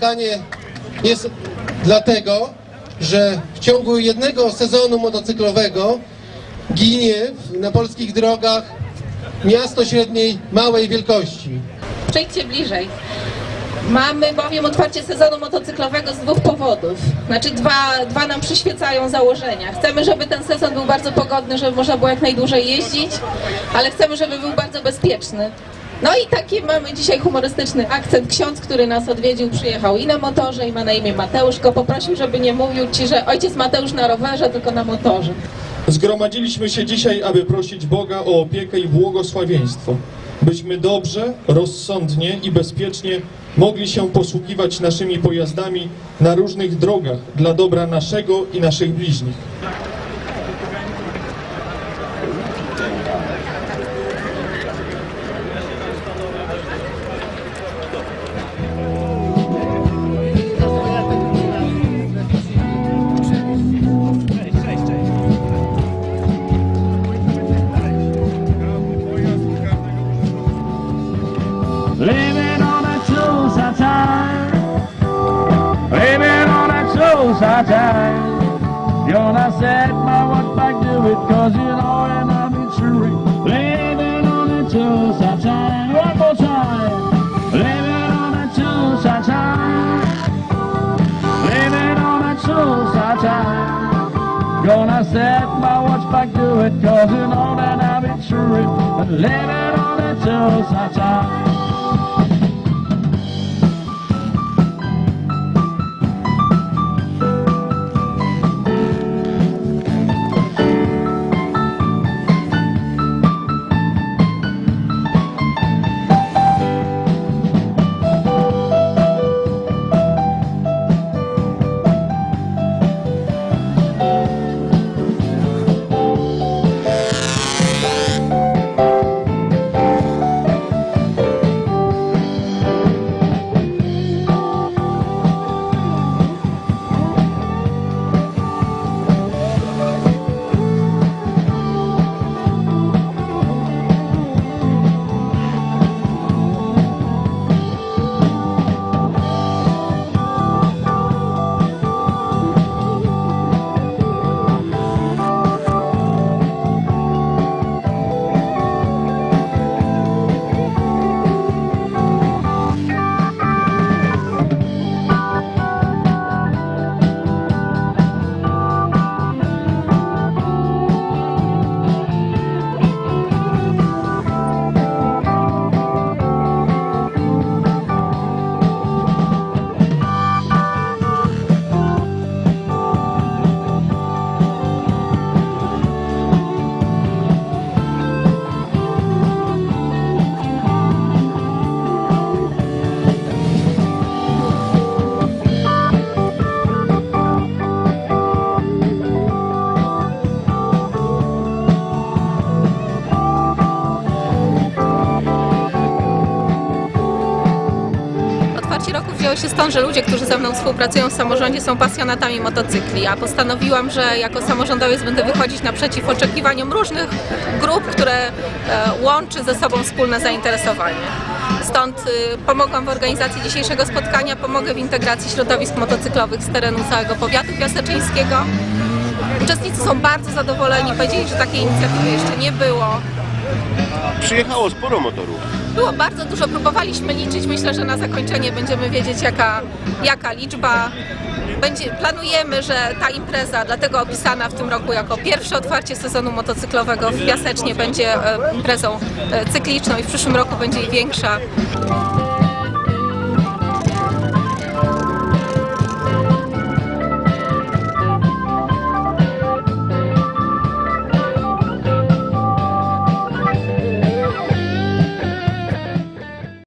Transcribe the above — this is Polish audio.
spotkanie jest dlatego, że w ciągu jednego sezonu motocyklowego ginie na polskich drogach miasto średniej małej wielkości. Przejdźcie bliżej. Mamy bowiem otwarcie sezonu motocyklowego z dwóch powodów. Znaczy dwa, dwa nam przyświecają założenia. Chcemy, żeby ten sezon był bardzo pogodny, żeby można było jak najdłużej jeździć, ale chcemy, żeby był bardzo bezpieczny. No i taki mamy dzisiaj humorystyczny akcent. Ksiądz, który nas odwiedził, przyjechał i na motorze, i ma na imię Mateusz. Go poprosił, żeby nie mówił ci, że ojciec Mateusz na rowerze, tylko na motorze. Zgromadziliśmy się dzisiaj, aby prosić Boga o opiekę i błogosławieństwo, byśmy dobrze, rozsądnie i bezpiecznie mogli się posługiwać naszymi pojazdami na różnych drogach dla dobra naszego i naszych bliźnich. I tried. You know, I said, my what back do it, cause you know, and I've been cheering. Living on the two sunshine, one more time. Living on the two sunshine. Living on the two sunshine. Gonna set my watch back to it, cause you know that I've been cheering. Living on the two sunshine. Się stąd, że ludzie, którzy ze mną współpracują w samorządzie są pasjonatami motocykli, a postanowiłam, że jako samorządowiec będę wychodzić naprzeciw oczekiwaniom różnych grup, które e, łączy ze sobą wspólne zainteresowanie. Stąd y, pomogłam w organizacji dzisiejszego spotkania, pomogę w integracji środowisk motocyklowych z terenu całego powiatu piaseczyńskiego. Uczestnicy są bardzo zadowoleni, powiedzieli, że takiej inicjatywy jeszcze nie było. Przyjechało sporo motorów. Było bardzo dużo, próbowaliśmy liczyć. Myślę, że na zakończenie będziemy wiedzieć, jaka, jaka liczba. Będzie, planujemy, że ta impreza, dlatego opisana w tym roku jako pierwsze otwarcie sezonu motocyklowego w Piasecznie, będzie e, imprezą e, cykliczną i w przyszłym roku będzie i większa.